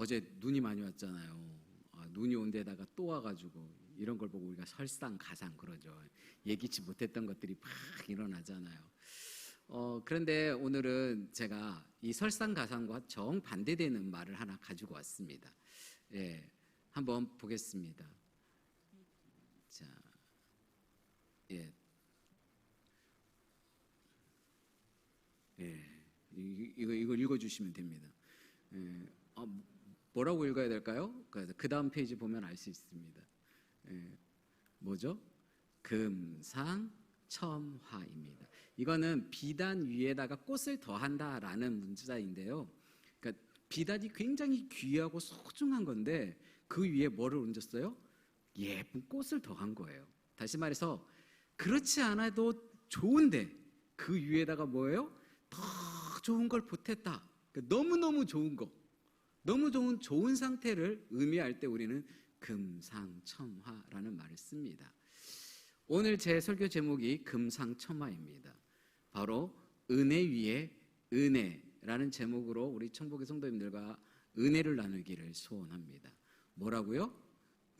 어제 눈이 많이 왔잖아요. 아, 눈이 온 데다가 또 와가지고 이런 걸 보고 우리가 설상가상 그러죠. 예기치 못했던 것들이 막 일어나잖아요. 어, 그런데 오늘은 제가 이 설상가상과 정 반대되는 말을 하나 가지고 왔습니다. 예, 한번 보겠습니다. 자, 예, 예, 이- 이거 이걸 읽어주시면 됩니다. 예, 아, 뭐라고 읽어야 될까요? 그 다음 페이지 보면 알 수 있습니다. 예, 뭐죠? 금상첨화입니다. 이거는 비단 위에다가 꽃을 더한다라는 문자인데요. 그러니까 비단이 굉장히 귀하고 소중한 건데 그 위에 뭐를 얹었어요? 예쁜 꽃을 더한 거예요. 다시 말해서 그렇지 않아도 좋은데 그 위에다가 뭐예요? 더 좋은 걸 보탰다. 그러니까 너무너무 좋은 거. 너무 좋은 좋은 상태를 의미할 때 우리는 금상첨화라는 말을 씁니다. 오늘 제 설교 제목이 금상첨화입니다. 바로 은혜 위에 은혜라는 제목으로 우리 청복의 성도님들과 은혜를 나누기를 소원합니다. 뭐라고요?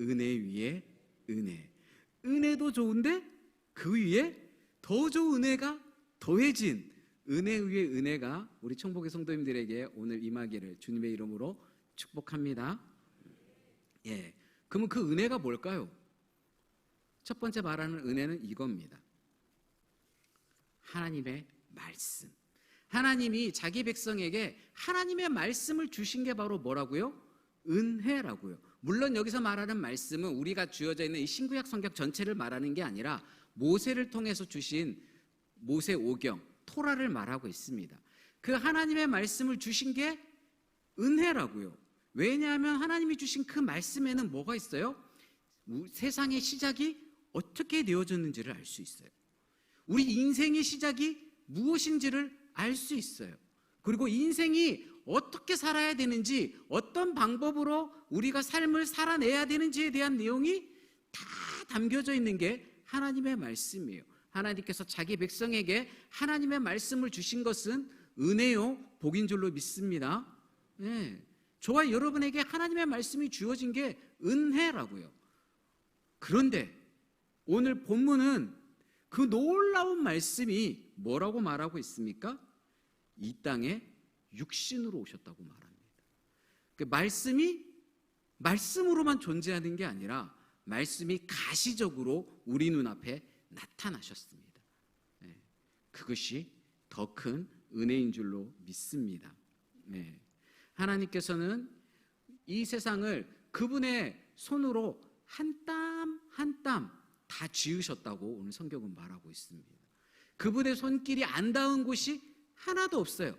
은혜 위에 은혜. 은혜도 좋은데 그 위에 더 좋은 은혜가 더해진 은혜 위에 은혜가 우리 청복의 성도님들에게 오늘 임하기를 주님의 이름으로 축복합니다. 예. 그러면 그 은혜가 뭘까요? 첫 번째 말하는 은혜는 이겁니다. 하나님의 말씀. 하나님이 자기 백성에게 하나님의 말씀을 주신 게 바로 뭐라고요? 은혜라고요. 물론 여기서 말하는 말씀은 우리가 주어져 있는 이 신구약 성경 전체를 말하는 게 아니라 모세를 통해서 주신 모세 오경, 토라를 말하고 있습니다. 그 하나님의 말씀을 주신 게 은혜라고요. 왜냐하면 하나님이 주신 그 말씀에는 뭐가 있어요? 우- 세상의 시작이 어떻게 되어졌는지를 알 수 있어요. 우리 인생의 시작이 무엇인지를 알 수 있어요. 그리고 인생이 어떻게 살아야 되는지, 어떤 방법으로 우리가 삶을 살아내야 되는지에 대한 내용이 다 담겨져 있는 게 하나님의 말씀이에요. 하나님께서 자기 백성에게 하나님의 말씀을 주신 것은 은혜요, 복인 줄로 믿습니다. 예. 저와 여러분에게 하나님의 말씀이 주어진 게 은혜라고요. 그런데 오늘 본문은 그 놀라운 말씀이 뭐라고 말하고 있습니까? 이 땅에 육신으로 오셨다고 말합니다. 그 말씀이 말씀으로만 존재하는 게 아니라 말씀이 가시적으로 우리 눈앞에 나타나셨습니다. 네, 그것이 더 큰 은혜인 줄로 믿습니다. 네, 하나님께서는 이 세상을 그분의 손으로 한 땀 한 땀 다 지으셨다고 오늘 성경은 말하고 있습니다. 그분의 손길이 안 닿은 곳이 하나도 없어요.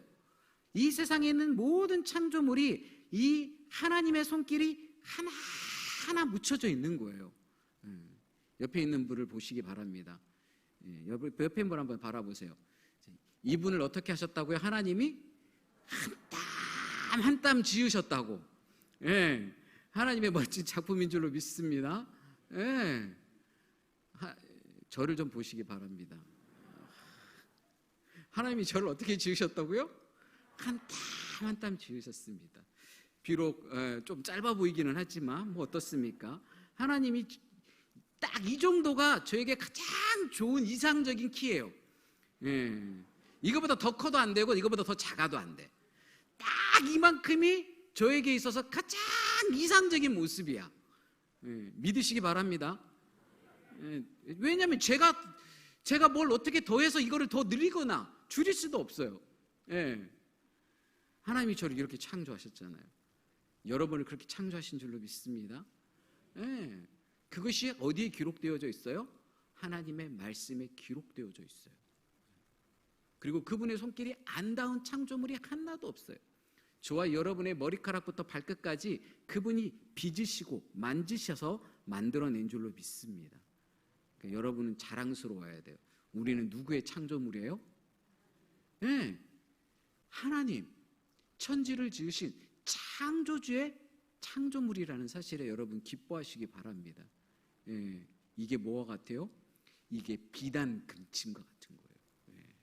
이 세상에 있는 모든 창조물이 이 하나님의 손길이 하나하나 묻혀져 있는 거예요. 음, 옆에 있는 분을 보시기 바랍니다. 예, 옆에 옆에 분 한번 바라보세요. 이분을 어떻게 하셨다고요? 하나님이 한 땀 한 땀 지으셨다고. 예, 하나님의 멋진 작품인 줄로 믿습니다. 예, 하, 저를 좀 보시기 바랍니다. 하나님이 저를 어떻게 지으셨다고요? 한 땀 한 땀 지으셨습니다. 비록 에, 좀 짧아 보이기는 하지만 뭐 어떻습니까? 하나님이 딱 이 정도가 저에게 가장 좋은 이상적인 키예요. 예. 이거보다 더 커도 안 되고 이거보다 더 작아도 안 돼. 딱 이만큼이 저에게 있어서 가장 이상적인 모습이야. 예, 믿으시기 바랍니다. 예, 왜냐하면 제가 제가 뭘 어떻게 더해서 이거를 더 늘리거나 줄일 수도 없어요. 예. 하나님이 저를 이렇게 창조하셨잖아요. 여러분을 그렇게 창조하신 줄로 믿습니다. 예. 그것이 어디에 기록되어져 있어요? 하나님의 말씀에 기록되어져 있어요. 그리고 그분의 손길이 안 닿은 창조물이 하나도 없어요. 저와 여러분의 머리카락부터 발끝까지 그분이 빚으시고 만지셔서 만들어낸 줄로 믿습니다. 그러니까 여러분은 자랑스러워야 돼요. 우리는 누구의 창조물이에요? 네. 하나님, 천지를 지으신 창조주의 창조물이라는 사실에 여러분 기뻐하시기 바랍니다. 예, 이게 뭐와 같아요? 이게 비단 금침과 같은 거예요. 예,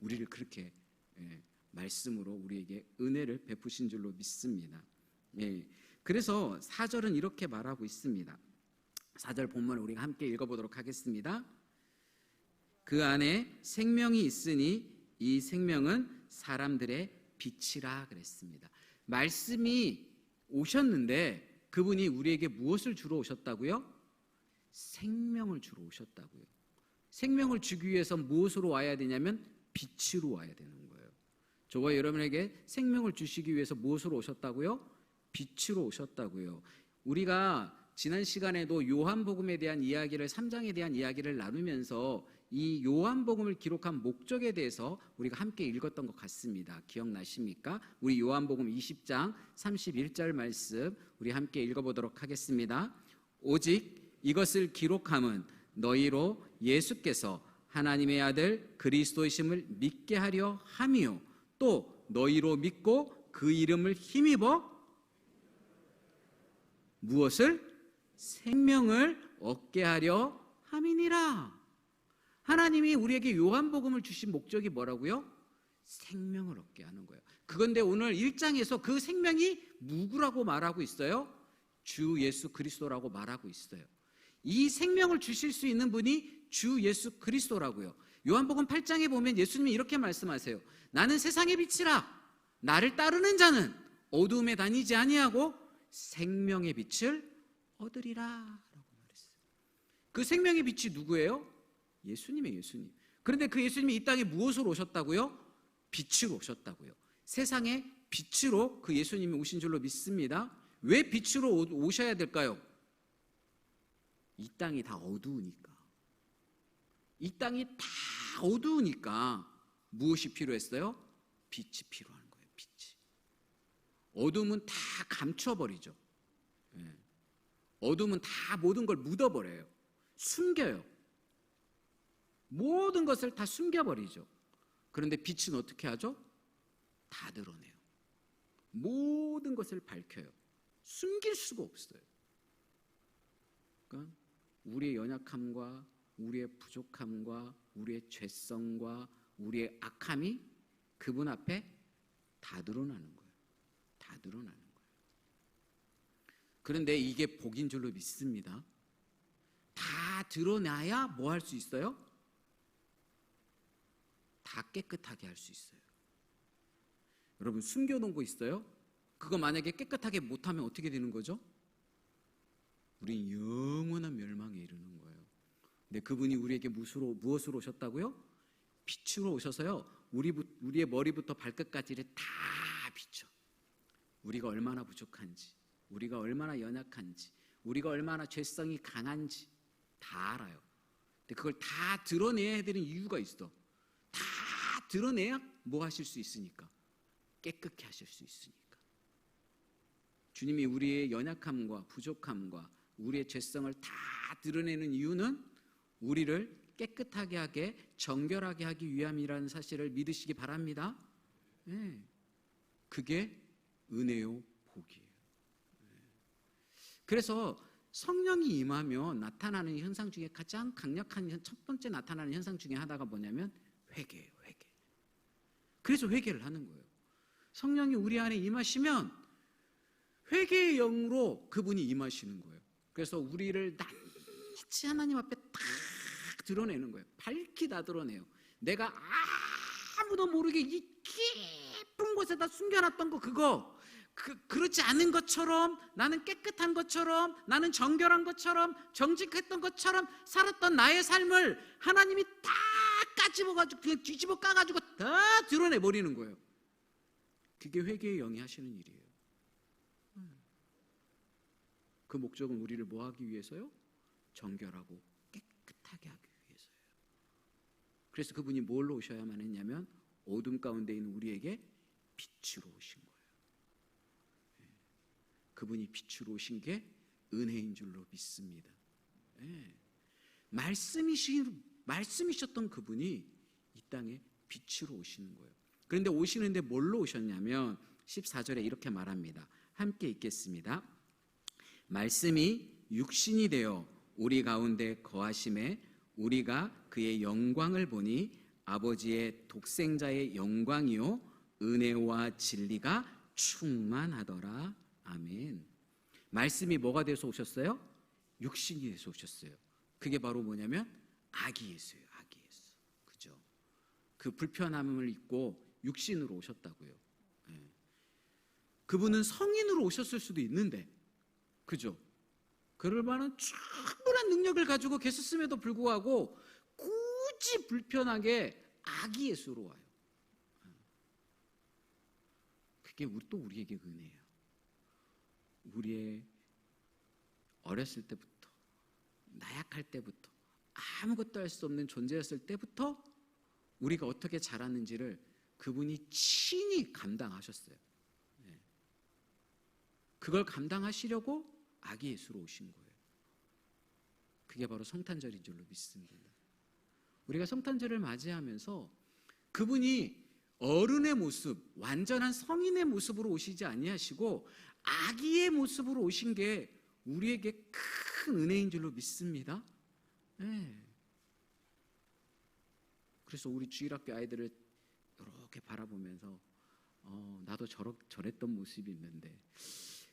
우리를 그렇게 예, 말씀으로 우리에게 은혜를 베푸신 줄로 믿습니다. 예. 그래서 사절은 이렇게 말하고 있습니다. 사절 본문을 우리가 함께 읽어보도록 하겠습니다. 그 안에 생명이 있으니 이 생명은 사람들의 빛이라 그랬습니다. 말씀이 오셨는데 그분이 우리에게 무엇을 주러 오셨다고요? 생명을 주러 오셨다고요. 생명을 주기 위해서 무엇으로 와야 되냐면 빛으로 와야 되는 거예요. 저와 여러분에게 생명을 주시기 위해서 무엇으로 오셨다고요? 빛으로 오셨다고요. 우리가 지난 시간에도 요한복음에 대한 이야기를 3장에 대한 이야기를 나누면서 이 요한복음을 기록한 목적에 대해서 우리가 함께 읽었던 것 같습니다. 기억나십니까? 우리 요한복음 20장 31절 말씀 우리 함께 읽어보도록 하겠습니다. 오직 이것을 기록함은 너희로 예수께서 하나님의 아들 그리스도이심을 믿게 하려 함이요 또 너희로 믿고 그 이름을 힘입어 무엇을 생명을 얻게 하려 함이니라. 하나님이 우리에게 요한복음을 주신 목적이 뭐라고요? 생명을 얻게 하는 거예요. 그건데 오늘 1장에서 그 생명이 누구라고 말하고 있어요? 주 예수 그리스도라고 말하고 있어요. 이 생명을 주실 수 있는 분이 주 예수 그리스도라고요. 요한복음 8장에 보면 예수님이 이렇게 말씀하세요. 나는 세상의 빛이라. 나를 따르는 자는 어두움에 다니지 아니하고 생명의 빛을 얻으리라 라고 말했어요. 그 생명의 빛이 누구예요? 예수님의 예수님. 그런데 그 예수님이 이 땅에 무엇으로 오셨다고요? 빛으로 오셨다고요. 세상에 빛으로 그 예수님이 오신 줄로 믿습니다. 왜 빛으로 오- 오셔야 될까요? 이 땅이 다 어두우니까. 이 땅이 다 어두우니까 무엇이 필요했어요? 빛이 필요한 거예요. 빛이. 어둠은 다 감춰버리죠. 예. 어둠은 다 모든 걸 묻어버려요. 숨겨요. 모든 것을 다 숨겨버리죠. 그런데 빛은 어떻게 하죠? 다 드러내요. 모든 것을 밝혀요. 숨길 수가 없어요. 그러니까 우리의 연약함과 우리의 부족함과 우리의 죄성과 우리의 악함이 그분 앞에 다 드러나는 거예요. 다 드러나는 거예요. 그런데 이게 복인 줄로 믿습니다. 다 드러나야 뭐 할 수 있어요? 다 깨끗하게 할 수 있어요. 여러분 숨겨놓은 거 있어요? 그거 만약에 깨끗하게 못하면 어떻게 되는 거죠? 우린 영원한 멸망에 이르는 거예요. 근데 그분이 우리에게 무엇으로, 무엇으로 오셨다고요? 빛으로 오셔서요. 우리, 우리의 머리부터 발끝까지를 다 비춰. 우리가 얼마나 부족한지, 우리가 얼마나 연약한지, 우리가 얼마나 죄성이 강한지 다 알아요. 근데 그걸 다 드러내야 되는 이유가 있어. 다 드러내야 뭐 하실 수 있으니까. 깨끗게 하실 수 있으니까. 주님이 우리의 연약함과 부족함과 우리의 죄성을 다 드러내는 이유는 우리를 깨끗하게 하게 정결하게 하기 위함이라는 사실을 믿으시기 바랍니다. 예. 그게 은혜요 복이에요. 예. 그래서 성령이 임하면 나타나는 현상 중에 가장 강력한 현- 첫 번째 나타나는 현상 중에 하나가 뭐냐면 회개예요, 회개. 그래서 회개를 하는 거예요. 성령이 우리 안에 임하시면 회개의 영으로 그분이 임하시는 거예요. 그래서 우리를 낱낱이 하나님 앞에 딱 드러내는 거예요. 밝히 다 드러내요. 내가 아무도 모르게 이 깊은 곳에다 숨겨놨던 거 그거 그, 그렇지 않은 것처럼 나는 깨끗한 것처럼 나는 정결한 것처럼 정직했던 것처럼 살았던 나의 삶을 하나님이 다 까집어가지고 그냥 뒤집어 까가지고 다 드러내 버리는 거예요. 그게 회개의 영이 하시는 일이에요. 그 목적은 우리를 뭐 하기 위해서요? 정결하고 깨끗하게 하기 위해서요. 그래서 그분이 뭘로 오셔야만 했냐면 어둠 가운데 있는 우리에게 빛으로 오신 거예요. 예. 그분이 빛으로 오신 게 은혜인 줄로 믿습니다. 예. 말씀이신 말씀이셨던 그분이 이 땅에 빛으로 오시는 거예요. 그런데 오시는데 뭘로 오셨냐면 14절에 이렇게 말합니다. 함께 읽겠습니다. 말씀이 육신이 되어 우리 가운데 거하심에 우리가 그의 영광을 보니 아버지의 독생자의 영광이요 은혜와 진리가 충만하더라 아멘. 말씀이 뭐가 돼서 오셨어요? 육신이 돼서 오셨어요. 그게 바로 뭐냐면 아기 예수예요. 아기 예수. 그죠? 그 불편함을 잊고 육신으로 오셨다고요. 예. 그분은 성인으로 오셨을 수도 있는데, 그죠? 그럴 만한 충분한 능력을 가지고 계셨음에도 불구하고 굳이 불편하게 아기 예수로 와요. 예. 그게 우리 또 우리에게 은혜예요. 우리의 어렸을 때부터 나약할 때부터 아무것도 할 수 없는 존재였을 때부터 우리가 어떻게 자랐는지를 그분이 친히 감당하셨어요. 네. 그걸 감당하시려고 아기 예수로 오신 거예요. 그게 바로 성탄절인 줄로 믿습니다. 우리가 성탄절을 맞이하면서 그분이 어른의 모습, 완전한 성인의 모습으로 오시지 아니하시고 아기의 모습으로 오신 게 우리에게 큰 은혜인 줄로 믿습니다. 네. 그래서 우리 주일학교 아이들을 이렇게 바라보면서 어, 나도 저러, 저랬던 모습이 있는데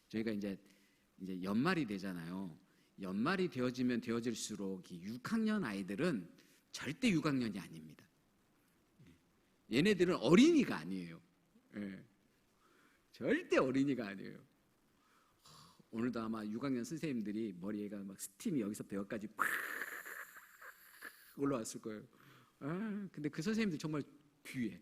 저희가 이제 이제 연말이 되잖아요. 연말이 되어지면 되어질수록 이 6학년 아이들은 절대 6학년이 아닙니다. 얘네들은 어린이가 아니에요. 예. 절대 어린이가 아니에요. 오늘도 아마 6학년 선생님들이 머리에가 막 스팀이 여기서부터 여기까지 팍 올라왔을 거예요. 아, 근데 그 선생님들 정말 귀해.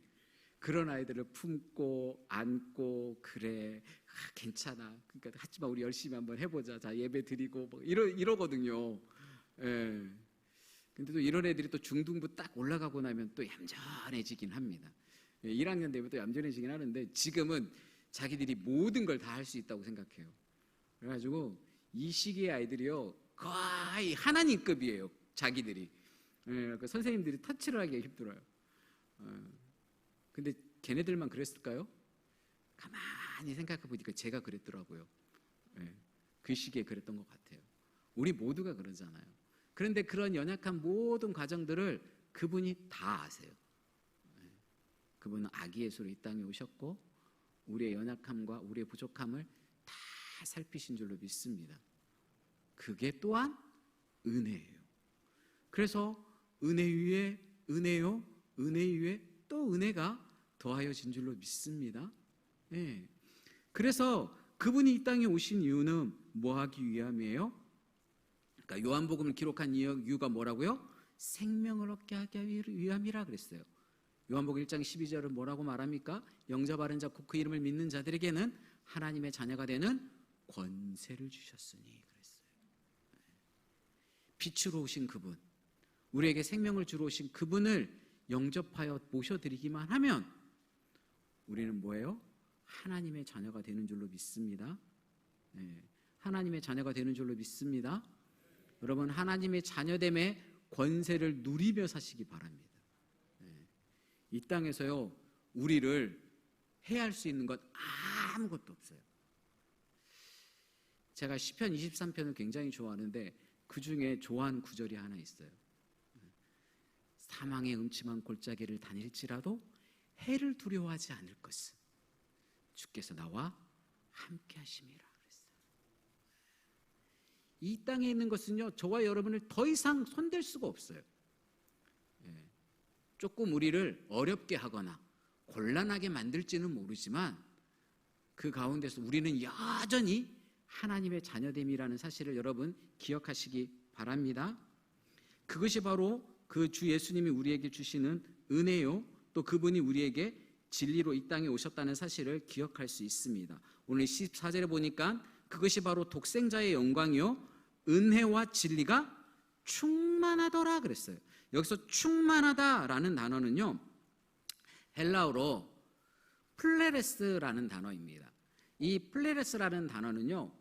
그런 아이들을 품고 안고 그래 아, 괜찮아. 그러니까 하지만 우리 열심히 한번 해보자. 자 예배 드리고 뭐 이러 이러거든요. 예. 근데 또 이런 애들이 또 중등부 딱 올라가고 나면 또 얌전해지긴 합니다. 예, 1학년 되면 또 얌전해지긴 하는데 지금은 자기들이 모든 걸 다 할 수 있다고 생각해요. 그래가지고 이 시기의 아이들이요 거의 하나님급이에요. 자기들이. 예, 그 선생님들이 터치를 하기 힘들어요. 어, 근데 걔네들만 그랬을까요? 가만 히 생각해 보니까 제가 그랬더라고요. 예, 그 시기에 그랬던 것 같아요. 우리 모두가 그러잖아요. 그런데 그런 연약한 모든 과정들을 그분이 다 아세요. 예, 그분은 아기 예수로 이 땅에 오셨고 우리의 연약함과 우리의 부족함을 다 살피신 줄로 믿습니다. 그게 또한 은혜예요. 그래서 은혜 위에 은혜요, 은혜 위에 또 은혜가 더하여진 줄로 믿습니다. 예. 그래서 그분이 이 땅에 오신 이유는 뭐 하기 위함이에요? 그러니까 요한복음을 기록한 이유가 뭐라고요? 생명을 얻게 하기 위함이라 그랬어요. 요한복음 1장 12절은 뭐라고 말합니까? 영접하는 자, 그 이름을 믿는 자들에게는 하나님의 자녀가 되는 권세를 주셨으니 그랬어요. 빛으로 오신 그분, 우리에게 생명을 주러 오신 그분을 영접하여 모셔드리기만 하면 우리는 뭐예요? 하나님의 자녀가 되는 줄로 믿습니다. 네, 하나님의 자녀가 되는 줄로 믿습니다. 여러분 하나님의 자녀됨의 권세를 누리며 사시기 바랍니다. 네, 이 땅에서요 우리를 해할 수 있는 것 아무것도 없어요. 제가 시편 23편을 굉장히 좋아하는데 그 중에 좋아하는 구절이 하나 있어요. 사망의 음침한 골짜기를 다닐지라도 해를 두려워하지 않을 것은 주께서 나와 함께 하심이라 그랬어요. 이 땅에 있는 것은요, 저와 여러분을 더 이상 손댈 수가 없어요. 예, 조금 우리를 어렵게 하거나 곤란하게 만들지는 모르지만 그 가운데서 우리는 여전히 하나님의 자녀됨이라는 사실을 여러분 기억하시기 바랍니다. 그것이 바로 그 주 예수님이 우리에게 주시는 은혜요. 또 그분이 우리에게 진리로 이 땅에 오셨다는 사실을 기억할 수 있습니다. 오늘 14절에 보니까 그것이 바로 독생자의 영광이요. 은혜와 진리가 충만하더라 그랬어요. 여기서 충만하다라는 단어는요. 헬라어로 플레레스라는 단어입니다. 이 플레레스라는 단어는요.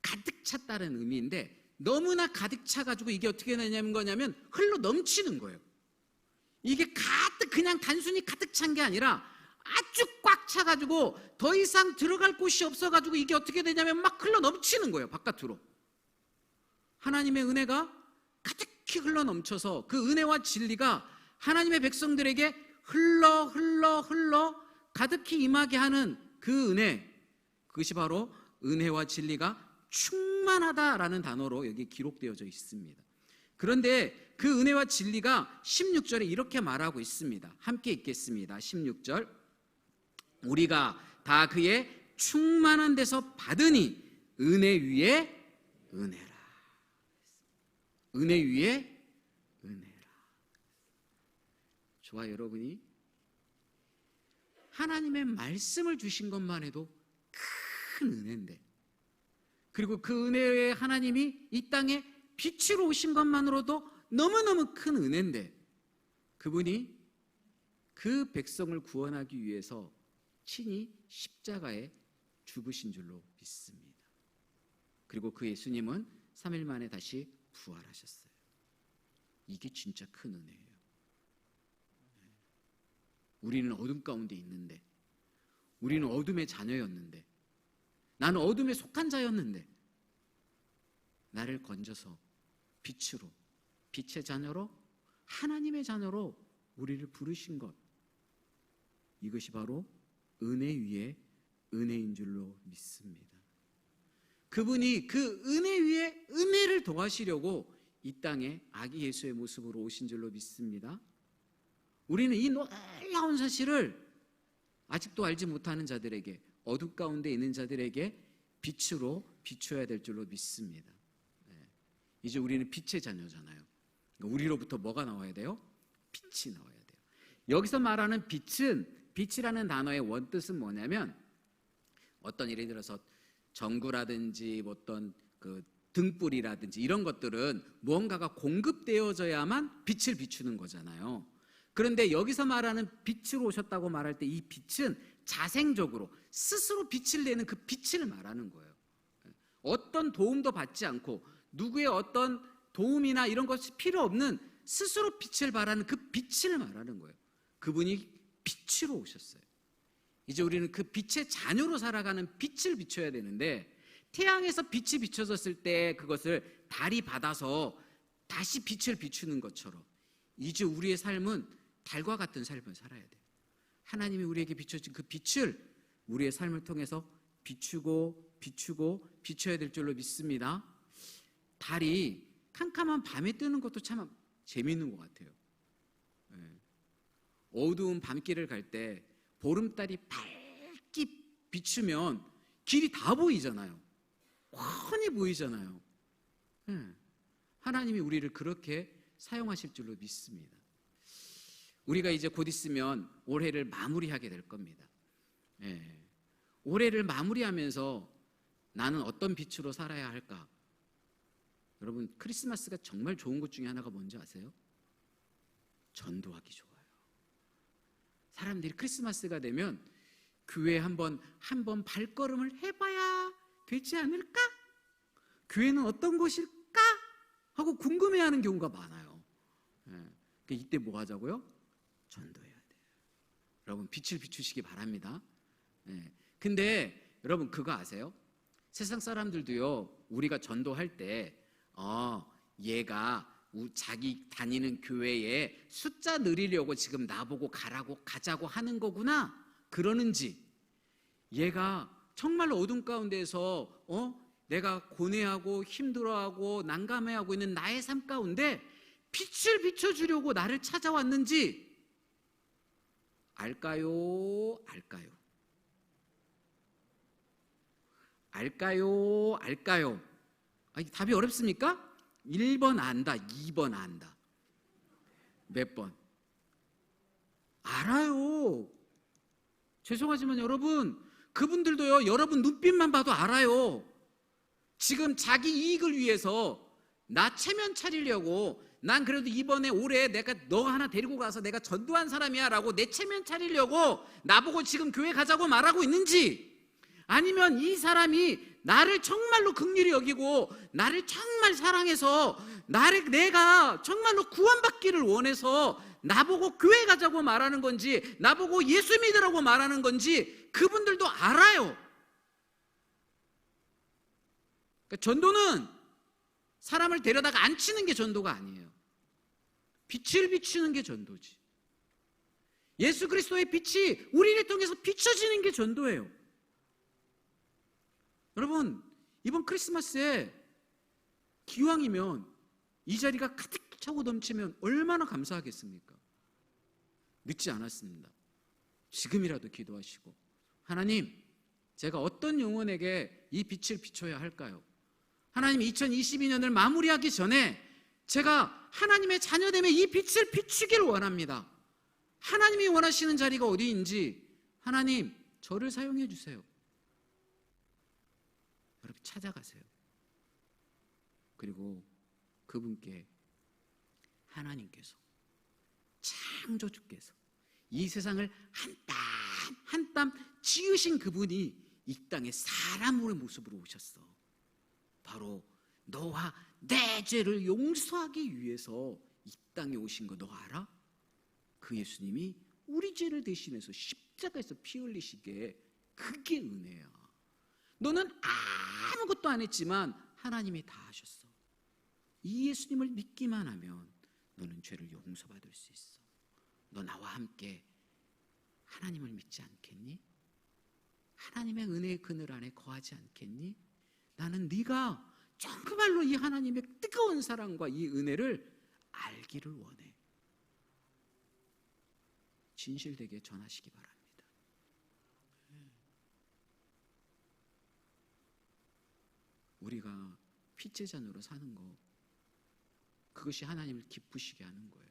가득 찼다는 의미인데 너무나 가득 차 가지고 이게 어떻게 되냐면 거냐면 흘러 넘치는 거예요. 이게 가득 그냥 단순히 가득 찬 게 아니라 아주 꽉 차가지고 더 이상 들어갈 곳이 없어가지고 이게 어떻게 되냐면 막 흘러 넘치는 거예요 바깥으로. 하나님의 은혜가 가득히 흘러 넘쳐서 그 은혜와 진리가 하나님의 백성들에게 흘러 흘러 흘러 가득히 임하게 하는 그 은혜 그것이 바로 은혜와 진리가 충만하다라는 단어로 여기 기록되어져 있습니다. 그런데 그 은혜와 진리가 16절에 이렇게 말하고 있습니다. 함께 읽겠습니다. 16절. 우리가 다 그의 충만한 데서 받으니 은혜 위에 은혜라. 은혜 위에 은혜라. 저와 여러분이 하나님의 말씀을 주신 것만 해도 큰 은혜인데 그리고 그 은혜에 하나님이 이 땅에 빛으로 오신 것만으로도 너무너무 큰 은혜인데 그분이 그 백성을 구원하기 위해서 친히 십자가에 죽으신 줄로 믿습니다. 그리고 그 예수님은 3일 만에 다시 부활하셨어요. 이게 진짜 큰 은혜예요. 우리는 어둠 가운데 있는데, 우리는 어둠의 자녀였는데, 나는 어둠에 속한 자였는데, 나를 건져서 빛으로, 빛의 자녀로, 하나님의 자녀로 우리를 부르신 것. 이것이 바로 은혜 위에 은혜인 줄로 믿습니다. 그분이 그 은혜 위에 은혜를 더하시려고 이 땅에 아기 예수의 모습으로 오신 줄로 믿습니다. 우리는 이 놀라운 사실을 아직도 알지 못하는 자들에게 어둠 가운데 있는 자들에게 빛으로 비춰야 될 줄로 믿습니다. 네. 이제 우리는 빛의 자녀잖아요. 우리로부터 뭐가 나와야 돼요? 빛이 나와야 돼요. 여기서 말하는 빛은 빛이라는 단어의 원뜻은 뭐냐면 어떤 예를 들어서 전구라든지 뭐 어떤 그 등불이라든지 이런 것들은 무언가가 공급되어져야만 빛을 비추는 거잖아요. 그런데 여기서 말하는 빛으로 오셨다고 말할 때 이 빛은 자생적으로 스스로 빛을 내는 그 빛을 말하는 거예요. 어떤 도움도 받지 않고 누구의 어떤 도움이나 이런 것이 필요 없는 스스로 빛을 발하는 그 빛을 말하는 거예요. 그분이 빛으로 오셨어요. 이제 우리는 그 빛의 자녀로 살아가는 빛을 비춰야 되는데 태양에서 빛이 비춰졌을 때 그것을 달이 받아서 다시 빛을 비추는 것처럼 이제 우리의 삶은 달과 같은 삶을 살아야 돼요. 하나님이 우리에게 비춰진 그 빛을 우리의 삶을 통해서 비추고 비추고 비춰야 될 줄로 믿습니다. 달이 캄캄한 밤에 뜨는 것도 참 재미있는 것 같아요. 예. 어두운 밤길을 갈 때 보름달이 밝게 비추면 길이 다 보이잖아요. 훤히 보이잖아요. 예. 하나님이 우리를 그렇게 사용하실 줄로 믿습니다. 우리가 이제 곧 있으면 올해를 마무리하게 될 겁니다. 예. 올해를 마무리하면서 나는 어떤 빛으로 살아야 할까? 여러분 크리스마스가 정말 좋은 것 중에 하나가 뭔지 아세요? 전도하기 좋아요. 사람들이 크리스마스가 되면 교회 한번 한 번 발걸음을 해봐야 되지 않을까? 교회는 어떤 곳일까? 하고 궁금해하는 경우가 많아요. 예. 이때 뭐 하자고요? 전도해야 돼요. 여러분 빛을 비추시기 바랍니다. 예. 근데 여러분 그거 아세요? 세상 사람들도요 우리가 전도할 때 어, 얘가 자기 다니는 교회에 숫자 늘리려고 지금 나보고 가라고 가자고 하는 거구나 그러는지 얘가 정말 어둠 가운데서 어 내가 고뇌하고 힘들어하고 난감해하고 있는 나의 삶 가운데 빛을 비춰주려고 나를 찾아왔는지 알까요? 알까요? 알까요? 알까요? 아, 답이 어렵습니까? 1번 안다, 2번 안다. 몇 번? 알아요. 죄송하지만 여러분, 그분들도요, 여러분 눈빛만 봐도 알아요. 지금 자기 이익을 위해서 나 체면 차리려고 난 그래도 이번에 올해 내가 너 하나 데리고 가서 내가 전도한 사람이야 라고 내 체면 차리려고 나보고 지금 교회 가자고 말하고 있는지 아니면 이 사람이 나를 정말로 극률이 여기고 나를 정말 사랑해서 나를 내가 정말로 구원받기를 원해서 나보고 교회 가자고 말하는 건지 나보고 예수 믿으라고 말하는 건지 그분들도 알아요. 그러니까 전도는 사람을 데려다가 앉히는 게 전도가 아니에요. 빛을 비추는 게 전도지. 예수 그리스도의 빛이 우리를 통해서 비춰지는 게 전도예요. 여러분, 이번 크리스마스에 기왕이면 이 자리가 가득 차고 넘치면 얼마나 감사하겠습니까? 늦지 않았습니다. 지금이라도 기도하시고 하나님, 제가 어떤 영혼에게 이 빛을 비춰야 할까요? 하나님 2022년을 마무리하기 전에 제가 하나님의 자녀됨의 이 빛을 비추기를 원합니다. 하나님이 원하시는 자리가 어디인지 하나님 저를 사용해 주세요. 여러분 찾아가세요. 그리고 그분께 하나님께서 창조주께서 이 세상을 한 땀 한 땀 지으신 그분이 이 땅에 사람의 모습으로 오셨어. 바로 너와 내 죄를 용서하기 위해서 이 땅에 오신 거 너 알아? 그 예수님이 우리 죄를 대신해서 십자가에서 피 흘리시게 그게 은혜야. 너는 아무것도 안 했지만 하나님이 다 하셨어. 이 예수님을 믿기만 하면 너는 죄를 용서받을 수 있어. 너 나와 함께 하나님을 믿지 않겠니? 하나님의 은혜의 그늘 안에 거하지 않겠니? 나는 네가 정말로 이 하나님의 뜨거운 사랑과 이 은혜를 알기를 원해. 진실되게 전하시기 바랍니다. 우리가 피제자녀로 사는 거 그것이 하나님을 기쁘시게 하는 거예요.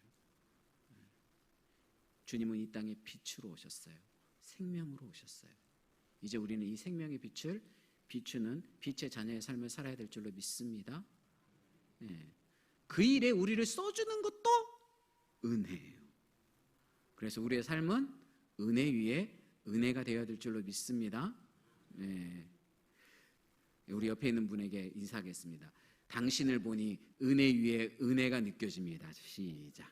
주님은 이 땅에 빛으로 오셨어요. 생명으로 오셨어요. 이제 우리는 이 생명의 빛을 비추는 빛의 자녀의 삶을 살아야 될 줄로 믿습니다. 예. 그 일에 우리를 써주는 것도 은혜예요. 그래서 우리의 삶은 은혜 위에 은혜가 되어야 될 줄로 믿습니다. 예. 우리 옆에 있는 분에게 인사하겠습니다. 당신을 보니 은혜 위에 은혜가 느껴집니다. 시작.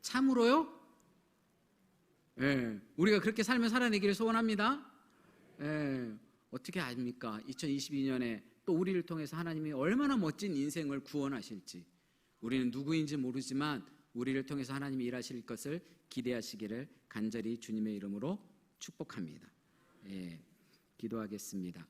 참으로요? 예, 우리가 그렇게 삶을 살아내기를 소원합니다. 예, 어떻게 압니까? 2022년에 또 우리를 통해서 하나님이 얼마나 멋진 인생을 구원하실지 우리는 누구인지 모르지만 우리를 통해서 하나님이 일하실 것을 기대하시기를 간절히 주님의 이름으로 축복합니다. 예, 기도하겠습니다.